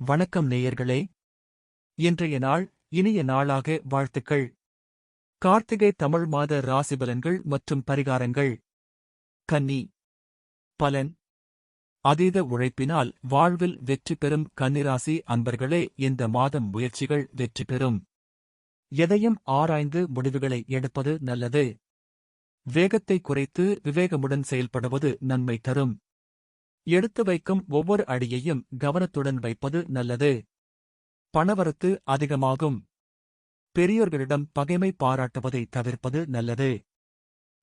வணக்கம் நேயர்களே. இன்றைய நாள் இனிய நாளாக வாழ்த்துக்கள். கார்த்திகை தமிழ் மாத ராசிபலன்கள் மற்றும் பரிகாரங்கள். கன்னி. பலன். அதீத உழைப்பினால் வாழ்வில் வெற்றி பெறும் கன்னிராசி அன்பர்களே இந்த மாதம் முயற்சிகள் வெற்றி பெறும். எதையும் ஆராய்ந்து முடிவுகளை எடுப்பது நல்லது. வேகத்தை குறைத்து விவேகமுடன் செயல்படுவது நன்மை தரும். எடுத்து வைக்கும் ஒவ்வொரு அடியையும் கவனத்துடன் வைப்பது நல்லது. பணவரத்து அதிகமாகும். பெரியோர்களிடம் பகைமை பாராட்டுவதை தவிர்ப்பது நல்லது.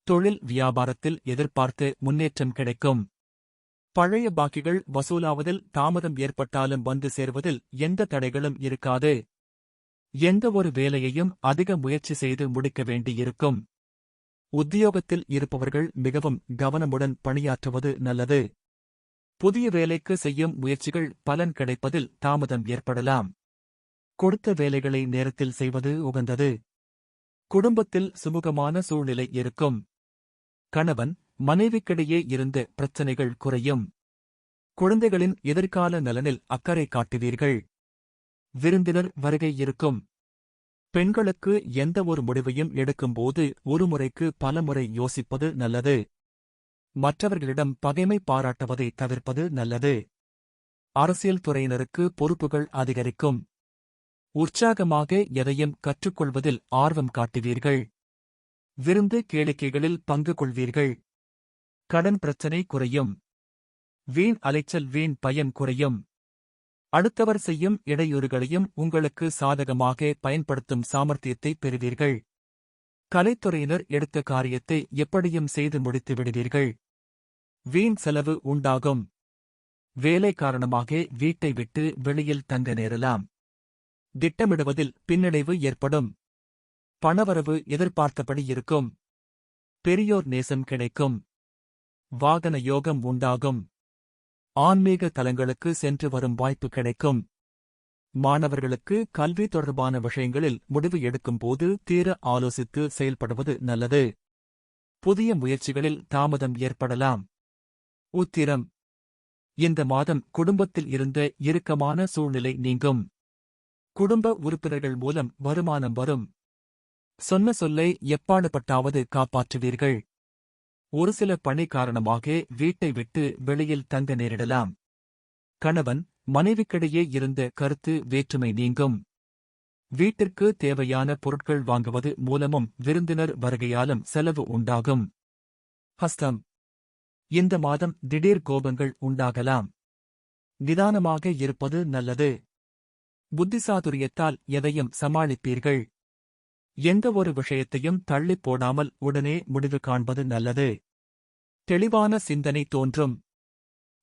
தொழில் வியாபாரத்தில் எதிர்பார்த்து முன்னேற்றம் கிடைக்கும். பழைய பாக்கிகள் வசூலாவதில் தாமதம் ஏற்பட்டாலும் வந்து சேர்வதில் எந்த தடைகளும் இருக்காது. எந்த ஒரு வேலையையும் அதிக முயற்சி செய்து முடிக்க வேண்டியிருக்கும். உத்தியோகத்தில் இருப்பவர்கள் மிகவும் கவனமுடன் பணியாற்றுவது நல்லது. புதிய வேலைக்கு செய்யும் முயற்சிகள் பலன் கிடைப்பதில் தாமதம் ஏற்படலாம். கொடுத்த வேலைகளை நேரத்தில் செய்வது உகந்தது. குடும்பத்தில் சுமூகமான சூழ்நிலை இருக்கும். கணவன் மனைவிக்கிடையே இருந்த பிரச்சனைகள் குறையும். குழந்தைகளின் எதிர்கால நலனில் அக்கறை காட்டுவீர்கள். விருந்தினர் வருகை இருக்கும். பெண்களுக்கு எந்த ஒரு முடிவையும் எடுக்கும்போது ஒரு முறைக்கு பலமுறை யோசிப்பது நல்லது. மற்றவர்களிடம் பகைமை பாராட்டுவதை தவிர்ப்பது நல்லது. அரசியல் துறையினருக்கு பொறுப்புகள் அதிகரிக்கும். உற்சாகமாக எதையும் கற்றுக்கொள்வதில் ஆர்வம் காட்டுவீர்கள். விருந்து கேளிக்கைகளில் பங்கு கொள்வீர்கள். கடன் பிரச்சனை குறையும். வீண் அலைச்சல் வீண் பயன் குறையும். அடுத்தவர் செய்யும் இடையூறுகளையும் உங்களுக்கு சாதகமாக பயன்படுத்தும் சாமர்த்தியத்தை பெறுவீர்கள். கலைத்துறையினர் எடுத்த காரியத்தை எப்படியும் செய்து முடித்து விடுவீர்கள். வீண் செலவு உண்டாகும். வேலை காரணமாக வீட்டை விட்டு வெளியில் தங்க நேரலாம். திட்டமிடுவதில் பின்னடைவு ஏற்படும். பணவரவு எதிர்பார்த்தபடி இருக்கும். பெரியோர் நேசம் கிடைக்கும். வாகன யோகம் உண்டாகும். ஆன்மீக தலங்களுக்கு சென்று வரும் வாய்ப்பு கிடைக்கும். மாணவர்களுக்கு கல்வி தொடர்பான விஷயங்களில் முடிவு எடுக்கும்போது தீர ஆலோசித்து செயல்படுவது நல்லது. புதிய முயற்சிகளில் தாமதம் ஏற்படலாம். உத்திரம். இந்த மாதம் குடும்பத்தில் இருந்த இறுக்கமான சூழ்நிலை நீங்கும். குடும்ப உறுப்பினர்கள் மூலம் வருமானம் வரும். சொன்ன சொல்லை எப்பாடுபட்டாவது காப்பாற்றுவீர்கள். ஒரு சில பணி காரணமாக வீட்டை விட்டு வெளியில் தங்க நேரிடலாம். கணவன் மனைவிக்கிடையே இருந்த கருத்து வேற்றுமை நீங்கும். வீட்டிற்கு தேவையான பொருட்கள் வாங்குவது மூலமும் விருந்தினர் வருகையாலும் செலவு உண்டாகும். ஹஸ்தம். இந்த மாதம் திடீர் கோபங்கள் உண்டாகலாம். நிதானமாக இருப்பது நல்லது. புத்திசாதுரியத்தால் எதையும் சமாளிப்பீர்கள். எந்த ஒரு விஷயத்தையும் தள்ளிப் போடாமல் உடனே முடிவு காண்பது நல்லது. தெளிவான சிந்தனை தோன்றும்.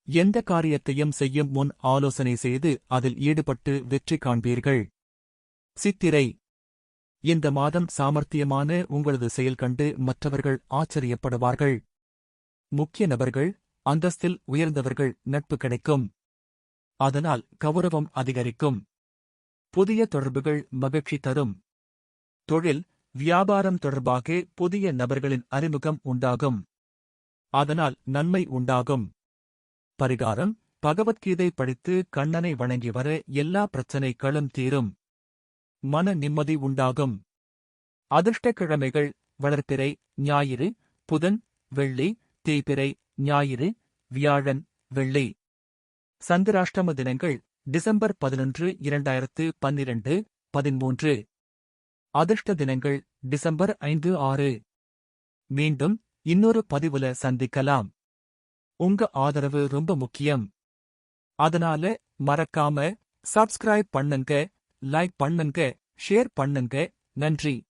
எந்த காரியத்தையும் செய்யும் முன் ஆலோசனை செய்து அதில் ஈடுபட்டு வெற்றி காண்பீர்கள். சித்திரை. இந்த மாதம் சாமர்த்தியமான உங்களது செயல் கண்டு மற்றவர்கள் ஆச்சரியப்படுவார்கள். முக்கிய நபர்கள் அந்தஸ்தில் உயர்ந்தவர்கள் நட்பு கிடைக்கும். அதனால் கௌரவம் அதிகரிக்கும். புதிய தொடர்புகள் மகிழ்ச்சி தரும். தொழில் வியாபாரம் தொடர்பாக புதிய நபர்களின் அறிமுகம் உண்டாகும். அதனால் நன்மை உண்டாகும். பரிகாரம் பகவத்கீதை படித்து கண்ணனை வணங்கி வர எல்லா பிரச்சனைகளும் தீரும். மன நிம்மதி உண்டாகும். அதிர்ஷ்டக்கிழமைகள் வளர்ப்பிறை ஞாயிறு புதன் வெள்ளி தேய்பிறை ஞாயிறு வியாழன் வெள்ளி. சந்திராஷ்டம தினங்கள் டிசம்பர் பதினொன்று இரண்டாயிரத்து பன்னிரண்டு பதிமூன்று. அதிர்ஷ்ட தினங்கள் டிசம்பர் ஐந்து ஆறு. மீண்டும் இன்னொரு பதிவுல சந்திக்கலாம். உங்க ஆதரவு ரொம்ப முக்கியம். அதனால மறக்காம சப்ஸ்கிரைப் பண்ணுங்க லைக் பண்ணுங்க ஷேர் பண்ணுங்க. நன்றி.